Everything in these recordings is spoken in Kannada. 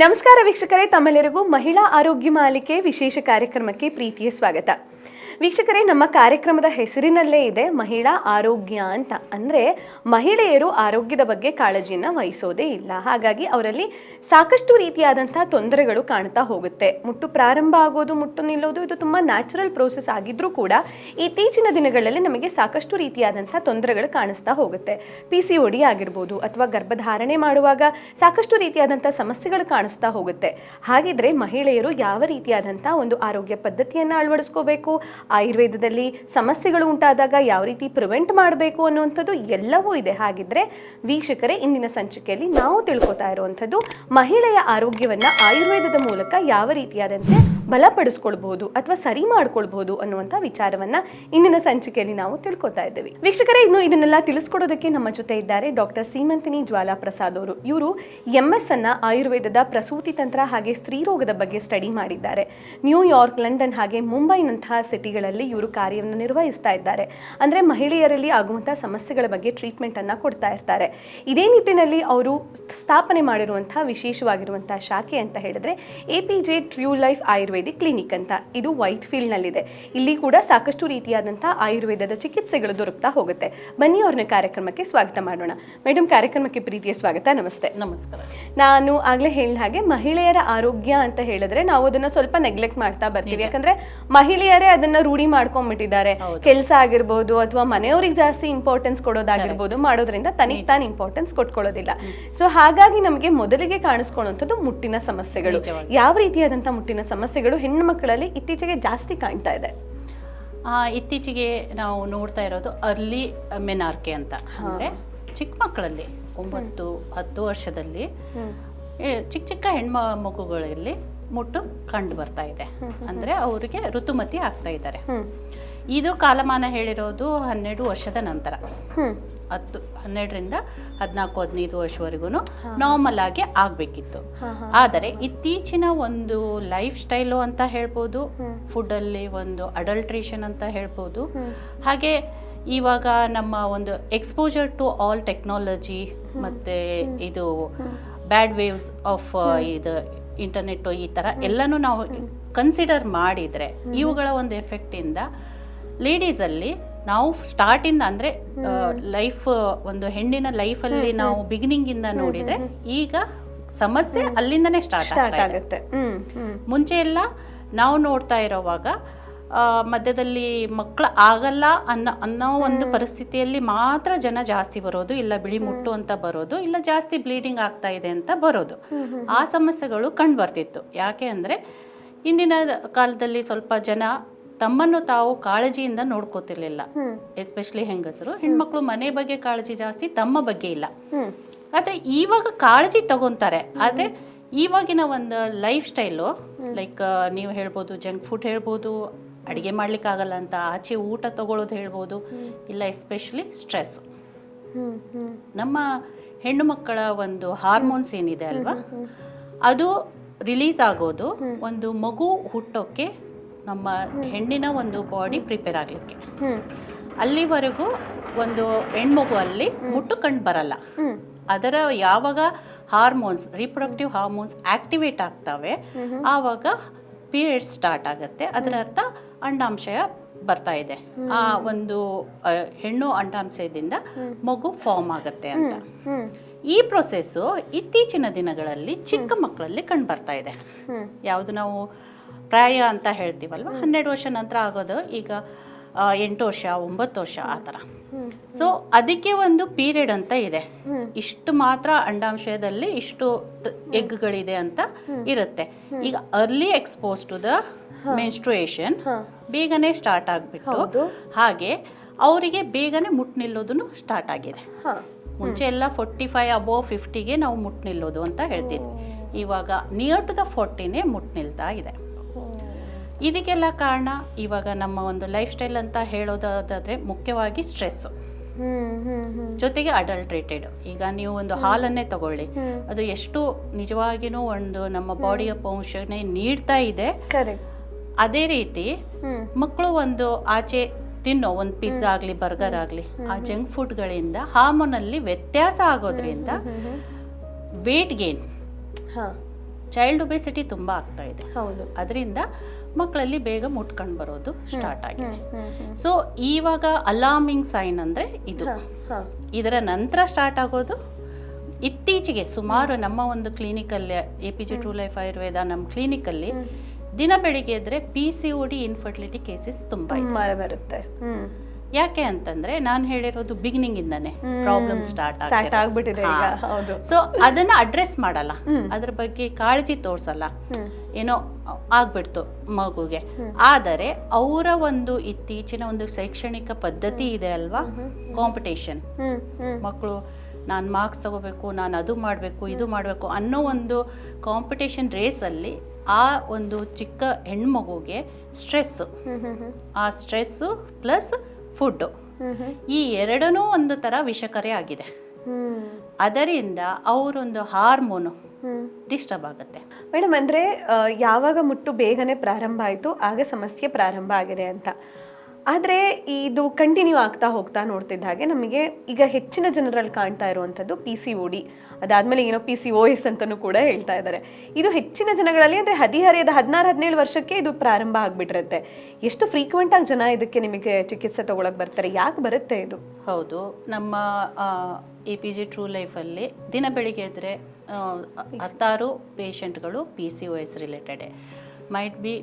ನಮಸ್ಕಾರ ವೀಕ್ಷಕರೇ ತಮ್ಮೆಲ್ಲರಿಗೂ ಮಹಿಳಾ ಆರೋಗ್ಯ ಮಾಲಿಕೆ ವಿಶೇಷ ಕಾರ್ಯಕ್ರಮಕ್ಕೆ ಪ್ರೀತಿಯ ಸ್ವಾಗತ. ವೀಕ್ಷಕರೇ, ನಮ್ಮ ಕಾರ್ಯಕ್ರಮದ ಹೆಸರಿನಲ್ಲೇ ಇದೆ ಮಹಿಳಾ ಆರೋಗ್ಯ ಅಂತ. ಅಂದರೆ ಮಹಿಳೆಯರು ಆರೋಗ್ಯದ ಬಗ್ಗೆ ಕಾಳಜಿಯನ್ನು ವಹಿಸೋದೇ ಇಲ್ಲ. ಹಾಗಾಗಿ ಅವರಲ್ಲಿ ಸಾಕಷ್ಟು ರೀತಿಯಾದಂಥ ತೊಂದರೆಗಳು ಕಾಣ್ತಾ ಹೋಗುತ್ತೆ. ಮುಟ್ಟು ಪ್ರಾರಂಭ ಆಗೋದು, ಮುಟ್ಟು ನಿಲ್ಲೋದು, ಇದು ತುಂಬ ನ್ಯಾಚುರಲ್ ಪ್ರೋಸೆಸ್ ಆಗಿದ್ರೂ ಕೂಡ ಇತ್ತೀಚಿನ ದಿನಗಳಲ್ಲಿ ನಮಗೆ ಸಾಕಷ್ಟು ರೀತಿಯಾದಂಥ ತೊಂದರೆಗಳು ಕಾಣಿಸ್ತಾ ಹೋಗುತ್ತೆ. ಪಿ ಸಿ ಒಡಿ ಆಗಿರ್ಬೋದು ಅಥವಾ ಗರ್ಭಧಾರಣೆ ಮಾಡುವಾಗ ಸಾಕಷ್ಟು ರೀತಿಯಾದಂಥ ಸಮಸ್ಯೆಗಳು ಕಾಣಿಸ್ತಾ ಹೋಗುತ್ತೆ. ಹಾಗಿದ್ರೆ ಮಹಿಳೆಯರು ಯಾವ ರೀತಿಯಾದಂಥ ಒಂದು ಆರೋಗ್ಯ ಪದ್ಧತಿಯನ್ನು ಅಳವಡಿಸ್ಕೋಬೇಕು? ಆಯುರ್ವೇದದಲ್ಲಿ ಸಮಸ್ಯೆಗಳು ಉಂಟಾದಾಗ ಯಾವ ರೀತಿ ಪ್ರಿವೆಂಟ್ ಮಾಡಬೇಕು ಅನ್ನುವಂಥದ್ದು ಎಲ್ಲವೂ ಇದೆ. ಹಾಗಿದ್ರೆ ವೀಕ್ಷಕರೇ, ಇಂದಿನ ಸಂಚಿಕೆಯಲ್ಲಿ ನಾವು ತಿಳ್ಕೊತಾ ಇರುವಂಥದ್ದು ಮಹಿಳೆಯ ಆರೋಗ್ಯವನ್ನು ಆಯುರ್ವೇದದ ಮೂಲಕ ಯಾವ ರೀತಿಯಾದಂತೆ ಬಲಪಡಿಸ್ಕೊಳ್ಬಹುದು ಅಥವಾ ಸರಿ ಮಾಡ್ಕೊಳ್ಬಹುದು ಅನ್ನುವಂಥ ವಿಚಾರವನ್ನ ಇಂದಿನ ಸಂಚಿಕೆಯಲ್ಲಿ ನಾವು ತಿಳ್ಕೊತಾ ಇದ್ದೇವೆ. ವೀಕ್ಷಕರೇ, ಇನ್ನು ಇದನ್ನೆಲ್ಲ ತಿಳಿಸ್ಕೊಡೋದಕ್ಕೆ ನಮ್ಮ ಜೊತೆ ಇದ್ದಾರೆ ಡಾಕ್ಟರ್ ಸೀಮಂತಿನಿ ಜ್ವಾಲಾ ಪ್ರಸಾದ್ ಅವರು. ಇವರು ಎಂ ಎಸ್ ಅನ್ನ ಆಯುರ್ವೇದದ ಪ್ರಸೂತಿ ತಂತ್ರ ಹಾಗೆ ಸ್ತ್ರೀರೋಗದ ಬಗ್ಗೆ ಸ್ಟಡಿ ಮಾಡಿದ್ದಾರೆ. ನ್ಯೂಯಾರ್ಕ್ ಲಂಡನ್ ಹಾಗೆ ಮುಂಬೈನಂತಹ ಸಿಟಿಗಳಲ್ಲಿ ಇವರು ಕಾರ್ಯವನ್ನು ನಿರ್ವಹಿಸ್ತಾ ಇದ್ದಾರೆ. ಅಂದ್ರೆ ಮಹಿಳೆಯರಲ್ಲಿ ಆಗುವಂತಹ ಸಮಸ್ಯೆಗಳ ಬಗ್ಗೆ ಟ್ರೀಟ್ಮೆಂಟ್ ಅನ್ನ ಕೊಡ್ತಾ ಇರ್ತಾರೆ. ಇದೇ ನಿಟ್ಟಿನಲ್ಲಿ ಅವರು ಸ್ಥಾಪನೆ ಮಾಡಿರುವಂತಹ ವಿಶೇಷವಾಗಿರುವಂತಹ ಶಾಖೆ ಅಂತ ಹೇಳಿದ್ರೆ A P J true life ayurvedic clinic ಅಂತ. ಇದು ವೈಟ್ ಫೀಲ್ಡ್ನಲ್ಲಿದೆ. ಇಲ್ಲಿ ಕೂಡ ಸಾಕಷ್ಟು ರೀತಿಯಾದಂತಹ ಆಯುರ್ವೇದದ ಚಿಕಿತ್ಸೆಗಳು ದೊರಕ್ತಾ ಹೋಗುತ್ತೆ. ಬನ್ನಿ ಅವ್ರನ್ನ ಕಾರ್ಯಕ್ರಮಕ್ಕೆ ಸ್ವಾಗತ ಮಾಡೋಣ. ಮೇಡಮ್ ಕಾರ್ಯಕ್ರಮಕ್ಕೆ ಪ್ರೀತಿಯ ಸ್ವಾಗತ. ನಮಸ್ತೆ. ನಮಸ್ಕಾರ. ನಾನು ಆಗ್ಲೇ ಹೇಳಿದ ಹಾಗೆ ಮಹಿಳೆಯರ ಆರೋಗ್ಯ ಅಂತ ಹೇಳಿದ್ರೆ ನಾವು ಅದನ್ನ ಸ್ವಲ್ಪ ನೆಗ್ಲೆಕ್ಟ್ ಮಾಡ್ತಾ ಬರ್ತೀವಿ. ಯಾಕಂದ್ರೆ ಮಹಿಳೆಯರೇ ಅದನ್ನ ರೂಢಿ ಮಾಡ್ಕೊಂಡ್ಬಿಟ್ಟಿದ್ದಾರೆ ಕೆಲಸ ಆಗಿರ್ಬೋದು ಅಥವಾ ಮನೆಯವ್ರಿಗೆ ಜಾಸ್ತಿ ಇಂಪಾರ್ಟೆನ್ಸ್ ಕೊಡೋದಾಗಿರ್ಬೋದು ಮಾಡೋದ್ರಿಂದ ತನಿಗ್ ತಾನು ಇಂಪಾರ್ಟೆನ್ಸ್ ಕೊಟ್ಕೊಳ್ಳೋದಿಲ್ಲ. ಸೊ ಹಾಗಾಗಿ ನಮಗೆ ಮೊದಲಿಗೆ ಕಾಣಿಸ್ಕೊಳ್ಳುವಂಥದ್ದು ಮುಟ್ಟಿನ ಸಮಸ್ಯೆಗಳು. ಯಾವ ರೀತಿಯಾದಂಥ ಮುಟ್ಟಿನ ಸಮಸ್ಯೆಗಳು ಹೆಣ್ಣು ಮಕ್ಕಳಲ್ಲಿ ಇತ್ತೀಚೆಗೆ ಜಾಸ್ತಿ ಕಾಣ್ತಾ ಇದೆ? ಇತ್ತೀಚೆಗೆ ನಾವು ನೋಡ್ತಾ ಇರೋದು ಅರ್ಲಿ ಮೆನಾರ್ಕೆ ಅಂತ. ಅಂದರೆ ಚಿಕ್ಕ ಮಕ್ಕಳಲ್ಲಿ ಒಂಬತ್ತು ಹತ್ತು ವರ್ಷದಲ್ಲಿ ಚಿಕ್ಕ ಚಿಕ್ಕ ಹೆಣ್ಮ ಮಗುಗಳಲ್ಲಿ ಮುಟ್ಟು ಕಂಡು ಬರ್ತಾ ಇದೆ. ಅಂದರೆ ಅವರಿಗೆ ಋತುಮತಿ ಆಗ್ತಾ ಇದ್ದಾರೆ. ಇದು ಕಾಲಮಾನ ಹೇಳಿರೋದು ಹನ್ನೆರಡು ವರ್ಷದ ನಂತರ. ಹತ್ತು ಹನ್ನೆರಡರಿಂದ ಹದಿನಾಲ್ಕು ಹದಿನೈದು ವರ್ಷವರೆಗೂ ನಾರ್ಮಲ್ ಆಗಿ ಆಗಬೇಕಿತ್ತು. ಆದರೆ ಇತ್ತೀಚಿನ ಒಂದು ಲೈಫ್ ಸ್ಟೈಲು ಅಂತ ಹೇಳ್ಬೋದು ಫುಡ್ಡಲ್ಲಿ ಒಂದು ಅಡಲ್ಟ್ರೇಷನ್ ಅಂತ ಹೇಳ್ಬೋದು. ಹಾಗೆ ಇವಾಗ ನಮ್ಮ ಒಂದು ಎಕ್ಸ್ಪೋಜರ್ ಟು ಆಲ್ ಟೆಕ್ನಾಲಜಿ ಮತ್ತು ಇದು ಬ್ಯಾಡ್ ವೇವ್ಸ್ ಆಫ್ ಇದು ಇಂಟರ್ನೆಟ್ಟು ಈ ಥರ ಎಲ್ಲನೂ ನಾವು ಕನ್ಸಿಡರ್ ಮಾಡಿದರೆ ಇವುಗಳ ಒಂದು ಎಫೆಕ್ಟಿಂದ ಲೇಡೀಸಲ್ಲಿ ನಾವು ಸ್ಟಾರ್ಟಿಂದ ಅಂದರೆ ಲೈಫ್ ಒಂದು ಹೆಣ್ಣಿನ ಲೈಫಲ್ಲಿ ನಾವು ಬಿಗಿನಿಂಗಿಂದ ನೋಡಿದರೆ ಈಗ ಸಮಸ್ಯೆ ಅಲ್ಲಿಂದನೇ ಸ್ಟಾರ್ಟ್ ಆಗ್ತಾ ಆಗುತ್ತೆ. ಮುಂಚೆ ಎಲ್ಲ ನಾವು ನೋಡ್ತಾ ಇರೋವಾಗ ಮಧ್ಯದಲ್ಲಿ ಮಕ್ಕಳು ಆಗಲ್ಲ ಅನ್ನೋ ಅನ್ನೋ ಒಂದು ಪರಿಸ್ಥಿತಿಯಲ್ಲಿ ಮಾತ್ರ ಜನ ಜಾಸ್ತಿ ಬರೋದು ಇಲ್ಲ ಬಿಳಿ ಮುಟ್ಟು ಅಂತ ಬರೋದು ಇಲ್ಲ ಜಾಸ್ತಿ ಬ್ಲೀಡಿಂಗ್ ಆಗ್ತಾ ಇದೆ ಅಂತ ಬರೋದು. ಆ ಸಮಸ್ಯೆಗಳು ಕಂಡು ಬರ್ತಿತ್ತು. ಯಾಕೆ ಅಂದರೆ ಇಂದಿನ ಕಾಲದಲ್ಲಿ ಸ್ವಲ್ಪ ಜನ ತಮ್ಮನ್ನು ತಾವು ಕಾಳಜಿಯಿಂದ ನೋಡ್ಕೋತಿರ್ಲಿಲ್ಲ. ಎಸ್ಪೆಷಲಿ ಹೆಂಗಸರು. ಹೆಣ್ಮಕ್ಳು ಮನೆ ಬಗ್ಗೆ ಕಾಳಜಿ ಜಾಸ್ತಿ ತಮ್ಮ ಬಗ್ಗೆ ಇಲ್ಲ. ಆದರೆ ಇವಾಗ ಕಾಳಜಿ ತಗೊಂತಾರೆ. ಆದರೆ ಇವಾಗಿನ ಒಂದು ಲೈಫ್ ಸ್ಟೈಲು ಲೈಕ್ ನೀವು ಹೇಳ್ಬೋದು ಜಂಕ್ ಫುಡ್ ಹೇಳ್ಬೋದು ಅಡುಗೆ ಮಾಡ್ಲಿಕ್ಕಾಗಲ್ಲ ಅಂತ ಆಚೆ ಊಟ ತಗೊಳ್ಳೋದು ಹೇಳ್ಬೋದು. ಇಲ್ಲ ಎಸ್ಪೆಷಲಿ ಸ್ಟ್ರೆಸ್ ನಮ್ಮ ಹೆಣ್ಣು ಮಕ್ಕಳ ಒಂದು ಹಾರ್ಮೋನ್ಸ್ ಏನಿದೆ ಅಲ್ವಾ? ಅದು ರಿಲೀಸ್ ಆಗೋದು ಒಂದು ಮಗು ಹುಟ್ಟೋಕ್ಕೆ ನಮ್ಮ ಹೆಣ್ಣಿನ ಒಂದು ಬಾಡಿ ಪ್ರಿಪೇರ್ ಆಗಲಿಕ್ಕೆ. ಅಲ್ಲಿವರೆಗೂ ಒಂದು ಹೆಣ್ಮಗು ಅಲ್ಲಿ ಮುಟ್ಟು ಕಂಡು ಬರಲ್ಲ. ಅದರ ಯಾವಾಗ ಹಾರ್ಮೋನ್ಸ್ ರಿಪ್ರೊಡಕ್ಟಿವ್ ಹಾರ್ಮೋನ್ಸ್ ಆಕ್ಟಿವೇಟ್ ಆಗ್ತವೆ, ಆವಾಗ ಪೀರಿಯಡ್ಸ್ ಸ್ಟಾರ್ಟ್ ಆಗುತ್ತೆ. ಅದರ ಅರ್ಥ ಅಂಡಾಂಶ ಬರ್ತಾ ಇದೆ. ಆ ಒಂದು ಹೆಣ್ಣು ಅಂಡಾಂಶಯದಿಂದ ಮಗು ಫಾರ್ಮ್ ಆಗುತ್ತೆ ಅಂತ. ಈ ಪ್ರೊಸೆಸ್ಸು ಇತ್ತೀಚಿನ ದಿನಗಳಲ್ಲಿ ಚಿಕ್ಕ ಮಕ್ಕಳಲ್ಲಿ ಕಂಡು ಬರ್ತಾ ಇದೆ. ಯಾವುದು ನಾವು ಪ್ರಾಯ ಅಂತ ಹೇಳ್ತೀವಲ್ವ? ಹನ್ನೆರಡು ವರ್ಷ ನಂತರ ಆಗೋದು ಈಗ ಎಂಟು ವರ್ಷ ಒಂಬತ್ತು ವರ್ಷ ಆ ಥರ. ಸೊ ಅದಕ್ಕೆ ಒಂದು ಪೀರಿಯಡ್ ಅಂತ ಇದೆ. ಇಷ್ಟು ಮಾತ್ರ ಅಂಡಾಂಶದಲ್ಲಿ ಇಷ್ಟು ಎಗ್ಗಳಿದೆ ಅಂತ ಇರುತ್ತೆ. ಈಗ early expose to the menstruation ಬೇಗನೆ ಸ್ಟಾರ್ಟ್ ಆಗಿಬಿಟ್ಟು ಹಾಗೆ ಅವರಿಗೆ ಬೇಗನೆ ಮುಟ್ಟು ನಿಲ್ಲೋದನ್ನು ಸ್ಟಾರ್ಟ್ ಆಗಿದೆ. ಮುಂಚೆ ಎಲ್ಲ ಫೋರ್ಟಿ ಫೈವ್ ಅಬೋವ್ ಫಿಫ್ಟಿಗೆ ನಾವು ಮುಟ್ಟು ನಿಲ್ಲೋದು ಅಂತ ಹೇಳ್ತಿದ್ವಿ. ಇವಾಗ ನಿಯರ್ ಟು ದ ಫೋರ್ಟಿನೇ ಮುಟ್ಟು ನಿಲ್ತಾ ಇದೆ. ಇದಕ್ಕೆಲ್ಲ ಕಾರಣ ಇವಾಗ ನಮ್ಮ ಒಂದು ಲೈಫ್ ಸ್ಟೈಲ್ ಅಂತ ಹೇಳೋದಾದ್ರೆ ಮುಖ್ಯವಾಗಿ ಸ್ಟ್ರೆಸ್ ಜೊತೆಗೆ ಅಡಲ್ಟ್ರೇಟೆಡ್ ಈಗ ನೀವು ಒಂದು ಹಾಲನ್ನೇ ತಗೊಳ್ಳಿ. ಅದು ಎಷ್ಟು ನಿಜವಾಗಿಯೂ ಒಂದು ನಮ್ಮ ಬಾಡಿಯ ಪೋಷಣೆ ನೀಡ್ತಾ ಇದೆ. ಕರೆಕ್ಟ್ ಅದೇ ರೀತಿ ಮಕ್ಕಳು ಒಂದು ಆಚೆ ತಿನ್ನೋ ಒಂದು ಪಿಜ್ಜಾ ಆಗಲಿ ಬರ್ಗರ್ ಆಗಲಿ ಆ ಜಂಕ್ ಫುಡ್ಗಳಿಂದ ಹಾರ್ಮೋನಲ್ಲಿ ವ್ಯತ್ಯಾಸ ಆಗೋದ್ರಿಂದ ವೇಟ್ ಗೇನ್ ಚೈಲ್ಡ್ ಒಬೆಸಿಟಿ ತುಂಬ ಆಗ್ತಾ ಇದೆ. ಹೌದು. ಅದರಿಂದ ಮಕ್ಕಳಲ್ಲಿ ಬೇಗ ಮುಟ್ಕೊಂಡು ಬರೋದು ಸ್ಟಾರ್ಟ್ ಆಗಿದೆ. ಸೊ ಇವಾಗ ಅಲಾರ್ಮಿಂಗ್ ಸೈನ್ ಅಂದರೆ ಇದು. ಇದರ ನಂತರ ಸ್ಟಾರ್ಟ್ ಆಗೋದು. ಇತ್ತೀಚೆಗೆ ಸುಮಾರು ನಮ್ಮ ಒಂದು ಕ್ಲಿನಿಕಲ್ಲಿ A P J true life Ayurveda ನಮ್ಮ ಕ್ಲಿನಿಕಲ್ಲಿ ದಿನ ಬೆಳಿಗ್ಗೆ ಇದ್ರೆ P C O D infertility cases ತುಂಬ ತುಂಬಾ ಬರುತ್ತೆ. ಯಾಕೆ ಅಂತಂದ್ರೆ ನಾನು ಹೇಳಿರೋದು ಬಿಗಿನಿಂಗ್ ಇಂದಾನೆ ಪ್ರಾಬ್ಲಮ್ ಸ್ಟಾರ್ಟ್ ಆಗ್ಬಿಟ್ಟಿದೆ ಸೊ ಅದನ್ನ ಅಡ್ರೆಸ್ ಮಾಡಲ್ಲ. ಅದ್ರ ಬಗ್ಗೆ ಕಾಳಜಿ ತೋರ್ಸಲ್ಲ. ಏನೋ ಆಗ್ಬಿಡ್ತು ಮಗುಗೆ. ಆದರೆ ಅವರ ಒಂದು ಇತ್ತೀಚಿನ ಒಂದು ಶೈಕ್ಷಣಿಕ ಪದ್ಧತಿ ಇದೆ ಅಲ್ವಾ? ಕಾಂಪಿಟೇಷನ್ ಮಕ್ಕಳು ನಾನು ಮಾರ್ಕ್ಸ್ ತಗೋಬೇಕು ನಾನು ಅದು ಮಾಡಬೇಕು ಇದು ಮಾಡಬೇಕು ಅನ್ನೋ ಒಂದು ಕಾಂಪಿಟೇಷನ್ ರೇಸಲ್ಲಿ ಆ ಒಂದು ಚಿಕ್ಕ ಹೆಣ್ಮಗುಗೆ ಸ್ಟ್ರೆಸ್ಸು ಆ ಸ್ಟ್ರೆಸ್ಸು ಪ್ಲಸ್ ಫುಡ್ಡು ಈ ಎರಡನೂ ಒಂದು ಥರ ವಿಷಕರೆ ಆಗಿದೆ. ಅದರಿಂದ ಅವರೊಂದು ಹಾರ್ಮೋನು ಡಿಸ್ಟರ್ಬ್ ಆಗುತ್ತೆ. ಮೇಡಮ್, ಅಂದ್ರೆ ಯಾವಾಗ ಮುಟ್ಟು ಬೇಗನೆ ಪ್ರಾರಂಭ ಆಯಿತು, ಆಗ ಸಮಸ್ಯೆ ಪ್ರಾರಂಭ ಆಗಿದೆ ಅಂತ. ಆದರೆ ಇದು ಕಂಟಿನ್ಯೂ ಆಗ್ತಾ ಹೋಗ್ತಾ ನೋಡ್ತಿದ್ದ ಹಾಗೆ ನಮಗೆ ಈಗ ಹೆಚ್ಚಿನ ಜನರಲ್ಲಿ ಕಾಣ್ತಾ ಇರುವಂಥದ್ದು ಪಿ ಸಿ ಒ ಡಿ ಅದಾದಮೇಲೆ ಏನೋ ಪಿ ಸಿ ಓ ಎಸ್ ಅಂತಲೂ ಕೂಡ ಹೇಳ್ತಾ ಇದ್ದಾರೆ. ಇದು ಹೆಚ್ಚಿನ ಜನಗಳಲ್ಲಿ ಅಂದರೆ ಹದಿಹರೆಯದ ಹದಿನಾರು ಹದಿನೇಳು ವರ್ಷಕ್ಕೆ ಇದು ಪ್ರಾರಂಭ ಆಗಿಬಿಟ್ಟಿರುತ್ತೆ. ಎಷ್ಟು ಫ್ರೀಕ್ವೆಂಟಾಗಿ ಜನ ಇದಕ್ಕೆ ನಿಮಗೆ ಚಿಕಿತ್ಸೆ ತೊಗೊಳಕ್ಕೆ ಬರ್ತಾರೆ? ಯಾಕೆ ಬರುತ್ತೆ ಇದು? ಹೌದು. ನಮ್ಮ ಎ ಪಿ ಜಿ ಟ್ರೂ ಲೈಫಲ್ಲಿ ದಿನ ಬೆಳಿಗ್ಗೆ ಇದ್ದರೆ ಹತ್ತಾರು ಪೇಷಂಟ್ಗಳು ಪಿ ಸಿ ಒ ಎಸ್ ರಿಲೇಟೆಡೇ ಮೈಟ್ ಬಿ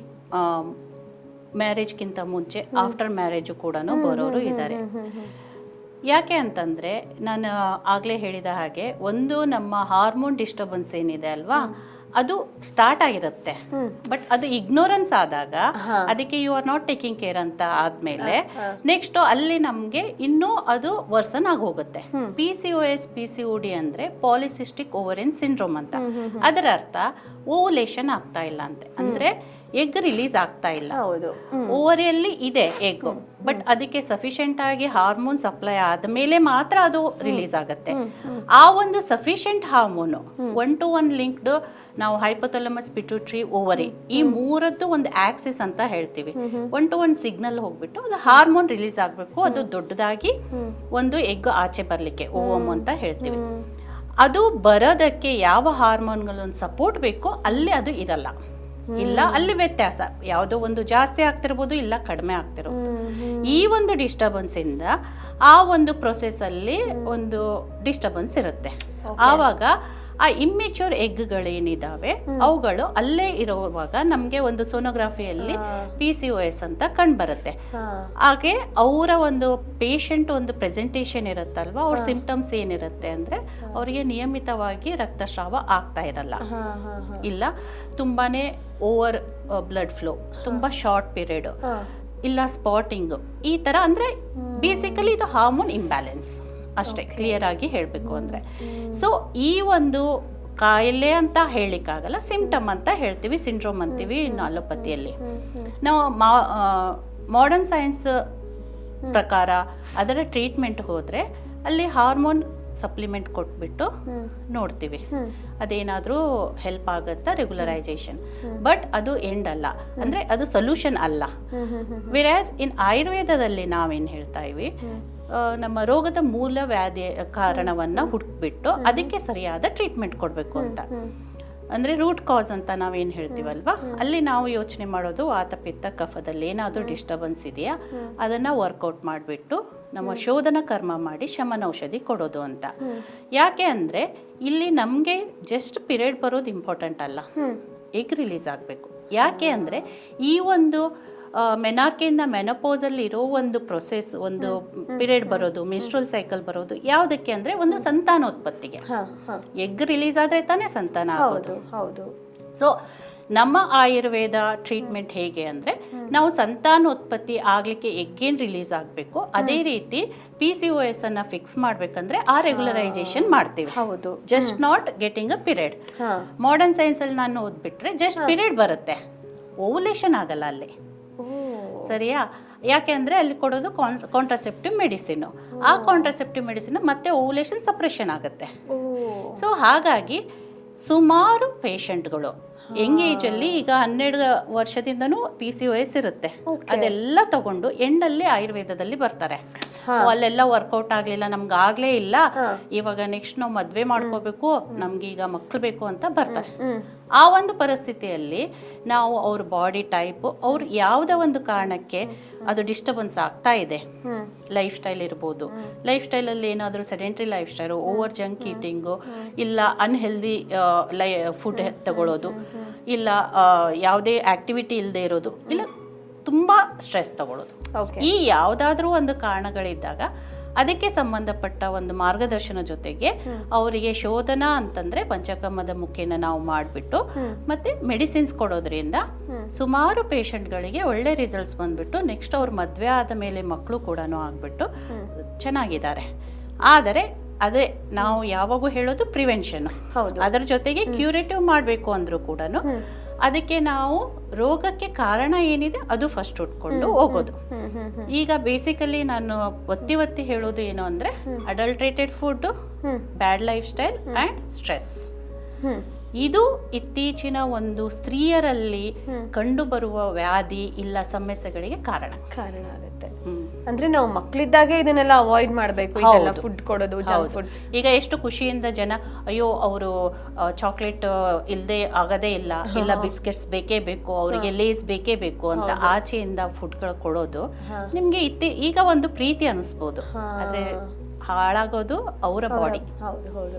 ಮ್ಯಾರೇಜ್ಗಿಂತ ಮುಂಚೆ ಆಫ್ಟರ್ ಮ್ಯಾರೇಜು ಕೂಡ ಬರೋರು ಇದ್ದಾರೆ. ಯಾಕೆ ಅಂತಂದರೆ ನಾನು ಆಗಲೇ ಹೇಳಿದ ಹಾಗೆ ಒಂದು ನಮ್ಮ ಹಾರ್ಮೋನ್ ಡಿಸ್ಟರ್ಬೆನ್ಸ್ ಏನಿದೆ ಅಲ್ವಾ ಅದು ಸ್ಟಾರ್ಟ್ ಆಗಿರುತ್ತೆ. ಬಟ್ ಅದು ಇಗ್ನೋರೆನ್ಸ್ ಆದಾಗ ಅದಕ್ಕೆ you are not taking care ಅಂತ ಆದ್ಮೇಲೆ ನೆಕ್ಸ್ಟ್ ಅಲ್ಲಿ ನಮಗೆ ಇನ್ನೂ ಅದು ವರ್ಸನ್ ಆಗಿ ಹೋಗುತ್ತೆ P C O S P C D ಅಂದ್ರೆ ಪಾಲಿಸಿಸ್ಟಿಕ್ ಓವರಿನ್ ಸಿಂಡ್ರೋಮ್ ಅಂತ. ಅದರ ಅರ್ಥ ಓವುಲೇಷನ್ ಆಗ್ತಾ ಇಲ್ಲ ಅಂತೆ. ಅಂದ್ರೆ ಎಗ್ ರಿಲೀಸ್ ಆಗ್ತಾ ಇಲ್ಲ. ಹೌದು. ಓವರಿಯಲ್ಲಿ ಇದೆ ಎಗ್ ಬಟ್ ಅದಕ್ಕೆ ಸಫಿಷಿಯಂಟ್ ಆಗಿ ಹಾರ್ಮೋನ್ ಸಪ್ಲೈ ಆದ ಮೇಲೆ ಮಾತ್ರ ಅದು ರಿಲೀಸ್ ಆಗುತ್ತೆ. ಆ ಒಂದು sufficient hormone one to one linked ನಾವು ಹೈಪೋಥಲಮಸ್ ಪಿಟ್ಯೂಟ್ರಿ ಓವರಿ ಈ ಮೂರದ್ದು ಒಂದು ಆಕ್ಸಿಸ್ ಅಂತ ಹೇಳ್ತೀವಿ. ಒನ್ ಟು ಒನ್ ಸಿಗ್ನಲ್ ಹೋಗ್ಬಿಟ್ಟು ಅದು ಹಾರ್ಮೋನ್ ರಿಲೀಸ್ ಆಗಬೇಕು. ಅದು ದೊಡ್ಡದಾಗಿ ಒಂದು ಎಗ್ ಆಚೆ ಬರಲಿಕ್ಕೆ ಓವಮ್ ಅಂತ ಹೇಳ್ತೀವಿ. ಅದು ಬರೋದಕ್ಕೆ ಯಾವ ಹಾರ್ಮೋನ್ಗಳೊಂದು ಸಪೋರ್ಟ್ ಬೇಕೋ ಅಲ್ಲೇ ಅದು ಇರಲ್ಲ. ಇಲ್ಲ ಅಲ್ಲಿ ವ್ಯತ್ಯಾಸ. ಯಾವುದೋ ಒಂದು ಜಾಸ್ತಿ ಆಗ್ತಿರ್ಬೋದು ಇಲ್ಲ ಕಡಿಮೆ ಆಗ್ತಿರ್ಬೋದು ಈ ಒಂದು ಡಿಸ್ಟರ್ಬೆನ್ಸ್ ಇಂದ ಆ ಒಂದು ಪ್ರೊಸೆಸ್ ಅಲ್ಲಿ ಒಂದು ಡಿಸ್ಟರ್ಬೆನ್ಸ್ ಇರುತ್ತೆ. ಆವಾಗ ಆ ಇಮ್ಮೆಚ್ಯೂರ್ ಎಗ್ಗಳೇನಿದಾವೆ ಅವುಗಳು ಅಲ್ಲೇ ಇರುವಾಗ ನಮಗೆ ಒಂದು ಸೋನೋಗ್ರಫಿಯಲ್ಲಿ ಪಿ ಸಿ ಒ ಎಸ್ ಅಂತ ಕಂಡುಬರುತ್ತೆ ಹಾಗೆ ಅವರ ಒಂದು ಪೇಷಂಟ್ ಒಂದು ಪ್ರೆಸೆಂಟೇಷನ್ ಇರುತ್ತಲ್ವ ಅವ್ರ ಸಿಂಪ್ಟಮ್ಸ್ ಏನಿರುತ್ತೆ ಅಂದರೆ ಅವರಿಗೆ ನಿಯಮಿತವಾಗಿ ರಕ್ತಸ್ರಾವ ಆಗ್ತಾ ಇರಲ್ಲ. ಇಲ್ಲ ತುಂಬಾನೇ ಓವರ್ ಬ್ಲಡ್ ಫ್ಲೋ ತುಂಬ ಶಾರ್ಟ್ ಪೀರಿಯಡ್ ಇಲ್ಲ ಸ್ಪಾಟಿಂಗ್ ಈ ಥರ ಅಂದರೆ ಬೇಸಿಕಲಿ ಇದು ಹಾರ್ಮೋನ್ ಇಂಬ್ಯಾಲೆನ್ಸ್ ಅಷ್ಟೇ ಕ್ಲಿಯರ್ ಆಗಿ ಹೇಳಬೇಕು ಅಂದರೆ. ಸೊ ಈ ಒಂದು ಕಾಯಿಲೆ ಅಂತ ಹೇಳಲಿಕ್ಕಾಗಲ್ಲ ಸಿಂಪ್ಟಮ್ ಅಂತ ಹೇಳ್ತೀವಿ ಸಿಂಡ್ರೋಮ್ ಅಂತೀವಿ, ಇನ್ನು ಅಲೋಪತಿಯಲ್ಲಿ. ನಾವು ಮಾಡರ್ನ್ ಸೈನ್ಸ್ ಪ್ರಕಾರ ಅದರ ಟ್ರೀಟ್ಮೆಂಟ್ ಹೋದರೆ ಅಲ್ಲಿ ಹಾರ್ಮೋನ್ ಸಪ್ಲಿಮೆಂಟ್ ಕೊಟ್ಬಿಟ್ಟು ನೋಡ್ತೀವಿ. ಅದೇನಾದರೂ ಹೆಲ್ಪ್ ಆಗುತ್ತಾ ರೆಗ್ಯುಲರೈಸೇಷನ್ ಬಟ್ ಅದು ಎಂಡ್ ಅಲ್ಲ. ಅಂದರೆ ಅದು ಸೊಲ್ಯೂಷನ್ ಅಲ್ಲ. ವಿರಾಸ್ ಇನ್ ಆಯುರ್ವೇದದಲ್ಲಿ ನಾವೇನು ಹೇಳ್ತಾ ಇವಿ ನಮ್ಮ ರೋಗದ ಮೂಲ ವ್ಯಾಧಿ ಕಾರಣವನ್ನು ಹುಡುಕ್ಬಿಟ್ಟು ಅದಕ್ಕೆ ಸರಿಯಾದ ಟ್ರೀಟ್ಮೆಂಟ್ ಕೊಡಬೇಕು ಅಂತ. ಅಂದರೆ ರೂಟ್ ಕಾಸ್ ಅಂತ ನಾವೇನು ಹೇಳ್ತೀವಲ್ವಾ? ಅಲ್ಲಿ ನಾವು ಯೋಚನೆ ಮಾಡೋದು ವಾತ ಪಿತ್ತ ಕಫದಲ್ಲಿ ಏನಾದರೂ ಡಿಸ್ಟರ್ಬೆನ್ಸ್ ಇದೆಯಾ? ಅದನ್ನು ವರ್ಕೌಟ್ ಮಾಡಿಬಿಟ್ಟು ನಮ್ಮ ಶೋಧನ ಕರ್ಮ ಮಾಡಿ ಶಮನ ಔಷಧಿ ಕೊಡೋದು ಅಂತ. ಯಾಕೆ ಅಂದರೆ ಇಲ್ಲಿ ನಮಗೆ ಜಸ್ಟ್ ಪಿರಿಯಡ್ ಬರೋದು ಇಂಪಾರ್ಟೆಂಟ್ ಅಲ್ಲ. ಎಗ್ ರಿಲೀಸ್ ಆಗಬೇಕು? ಯಾಕೆ ಅಂದರೆ ಈ ಒಂದು ಮೆನಾರ್ಕೆಯಿಂದ ಮೆನಪೋಸಲ್ಲಿ ಇರೋ ಒಂದು ಪ್ರೊಸೆಸ್ ಒಂದು ಪಿರಿಯಡ್ ಬರೋದು ಮೆನ್ಸ್ಟ್ರಲ್ ಸೈಕಲ್ ಬರೋದು ಯಾವುದಕ್ಕೆ ಅಂದರೆ ಒಂದು ಸಂತಾನೋತ್ಪತ್ತಿಗೆ. ಎಗ್ ರಿಲೀಸ್ ಆದರೆ ತಾನೇ ಸಂತಾನ ಆಗೋದು. ಹೌದು ಸೊ ನಮ್ಮ ಆಯುರ್ವೇದ ಟ್ರೀಟ್ಮೆಂಟ್ ಹೇಗೆ ಅಂದರೆ ನಾವು ಸಂತಾನೋತ್ಪತ್ತಿ ಆಗಲಿಕ್ಕೆ ಎಗ್ಗೇನು ರಿಲೀಸ್ ಆಗಬೇಕು ಅದೇ ರೀತಿ ಪಿ ಸಿ ಒ ಎಸ್ ಅನ್ನು ಫಿಕ್ಸ್ ಮಾಡಬೇಕಂದ್ರೆ ಆ ರೆಗ್ಯುಲರೈಸೇಷನ್ ಮಾಡ್ತೀವಿ. ಹೌದು. Just not getting a period modern ಸೈನ್ಸಲ್ಲಿ ನಾನು ಓದ್ಬಿಟ್ರೆ ಜಸ್ಟ್ ಪಿರಿಯಡ್ ಬರುತ್ತೆ. ಓವುಲೇಷನ್ ಆಗಲ್ಲ ಅಲ್ಲಿ. ಸರಿಯಾ? ಯಾಕೆ ಅಂದರೆ ಅಲ್ಲಿ ಕೊಡೋದು ಕಾನ್ ಕಾಂಟ್ರಾಸೆಪ್ಟಿವ್ ಮೆಡಿಸಿನು ಆ ಕಾಂಟ್ರಾಸೆಪ್ಟಿವ್ ಮೆಡಿಸಿನ್ ಮತ್ತೆ ಓವುಲೇಷನ್ ಸಪ್ರೆಷನ್ ಆಗುತ್ತೆ. ಸೊ ಹಾಗಾಗಿ ಸುಮಾರು ಪೇಷಂಟ್ಗಳು ಯಂಗ್ ಏಜಲ್ಲಿ ಈಗ ಹನ್ನೆರಡು ವರ್ಷದಿಂದನೂ ಪಿ ಸಿ ಓ ಎಸ್ ಇರುತ್ತೆ. ಅದೆಲ್ಲ ತಗೊಂಡು ಎಂಡಲ್ಲಿ ಆಯುರ್ವೇದದಲ್ಲಿ ಬರ್ತಾರೆ. ಅಲ್ಲೆಲ್ಲ ವರ್ಕೌಟ್ ಆಗ್ಲಿಲ್ಲ ನಮ್ಗೆ ಆಗ್ಲೇ ಇಲ್ಲ. ಇವಾಗ ನೆಕ್ಸ್ಟ್ ನಾವು ಮದ್ವೆ ಮಾಡ್ಕೋಬೇಕು ನಮ್ಗೆ ಈಗ ಮಕ್ಳು ಬೇಕು ಅಂತ ಬರ್ತಾರೆ. ಆ ಒಂದು ಪರಿಸ್ಥಿತಿಯಲ್ಲಿ ನಾವು ಅವ್ರ ಬಾಡಿ ಟೈಪ್ ಅವ್ರ ಯಾವುದೇ ಒಂದು ಕಾರಣಕ್ಕೆ ಅದು ಡಿಸ್ಟರ್ಬೆನ್ಸ್ ಆಗ್ತಾ ಇದೆ. ಲೈಫ್ ಸ್ಟೈಲ್ ಇರ್ಬೋದು. ಲೈಫ್ ಸ್ಟೈಲಲ್ಲಿ ಏನಾದರೂ sedentary life style over junk eating ಇಲ್ಲ ಅನ್ಹೆಲ್ದಿ ಲೈ ಫುಡ್ ತಗೊಳ್ಳೋದು ಇಲ್ಲ ಯಾವುದೇ ಆಕ್ಟಿವಿಟಿ ಇಲ್ಲದೆ ಇರೋದು ಇಲ್ಲ ತುಂಬ ಸ್ಟ್ರೆಸ್ ತಗೊಳ್ಳೋದು ಈ ಯಾವುದಾದ್ರೂ ಒಂದು ಕಾರಣಗಳಿದ್ದಾಗ ಅದಕ್ಕೆ ಸಂಬಂಧಪಟ್ಟ ಒಂದು ಮಾರ್ಗದರ್ಶನ ಜೊತೆಗೆ ಅವರಿಗೆ ಶೋಧನ ಅಂತಂದ್ರೆ ಪಂಚಕಮ್ಮದ ಮುಖೇನ ನಾವು ಮಾಡಿಬಿಟ್ಟು ಮತ್ತೆ ಮೆಡಿಸಿನ್ಸ್ ಕೊಡೋದ್ರಿಂದ ಸುಮಾರು ಪೇಷಂಟ್ಗಳಿಗೆ ಒಳ್ಳೆ ರಿಸಲ್ಟ್ಸ್ ಬಂದ್ಬಿಟ್ಟು ನೆಕ್ಸ್ಟ್ ಅವ್ರ ಮದುವೆ ಆದ ಮೇಲೆ ಮಕ್ಕಳು ಕೂಡ ಆಗ್ಬಿಟ್ಟು ಚೆನ್ನಾಗಿದ್ದಾರೆ. ಆದರೆ ಅದೇ ನಾವು ಯಾವಾಗೂ ಹೇಳೋದು ಪ್ರಿವೆನ್ಷನ್ ಹೌದು. ಅದರ ಜೊತೆಗೆ ಕ್ಯೂರೇಟಿವ್ ಮಾಡಬೇಕು ಅಂದ್ರೂ ಕೂಡ ಅದಕ್ಕೆ ನಾವು ರೋಗಕ್ಕೆ ಕಾರಣ ಏನಿದೆ ಅದು ಫಸ್ಟ್ ಉಟ್ಕೊಂಡು ಹೋಗೋದು. ಈಗ ಬೇಸಿಕಲಿ ನಾನು ಒತ್ತಿ ಒತ್ತಿ ಹೇಳೋದು ಏನು ಅಂದರೆ adulterated food. Bad lifestyle and stress ಇದು ಇತ್ತೀಚಿನ ಒಂದು ಸ್ತ್ರೀಯರಲ್ಲಿ ಕಂಡುಬರುವ ವ್ಯಾಧಿ ಇಲ್ಲ ಸಮಸ್ಯೆಗಳಿಗೆ ಕಾರಣ. ಕಾರಣ ಆಗುತ್ತೆ. ಹ್ಮ್. ಅಂದ್ರೆ ನಾವು ಮಕ್ಕಳಿದ್ದಾಗೆ ಇದನ್ನೆಲ್ಲ ಅವಾಯ್ಡ್ ಮಾಡಬೇಕು ಇದೆಲ್ಲ ಫುಡ್ ಕೊಡೋದು ಜಂಕ್ ಫುಡ್ ಈಗ ಎಷ್ಟು ಖುಷಿಯಿಂದ ಜನ ಅಯ್ಯೋ ಅವರು ಚಾಕ್ಲೇಟ್ ಇಲ್ಲದೆ ಆಗದೇ ಇಲ್ಲ ಇಲ್ಲ ಬಿಸ್ಕೆಟ್ಸ್ ಬೇಕೇ ಬೇಕು ಅವರಿಗೆ ಲೇಸ್ ಬೇಕೇ ಬೇಕು ಅಂತ ಆಚೆಯಿಂದ ಫುಡ್ಗಳು ಕೊಡೋದು ನಿಮ್ಗೆ ಇತ್ತಿ ಈಗ ಒಂದು ಪ್ರೀತಿ ಅನಿಸ್ಬೋದು. ಆದರೆ ಹಾಳಾಗೋದು ಅವರ ಬಾಡಿ ಹೌದು ಹೌದು.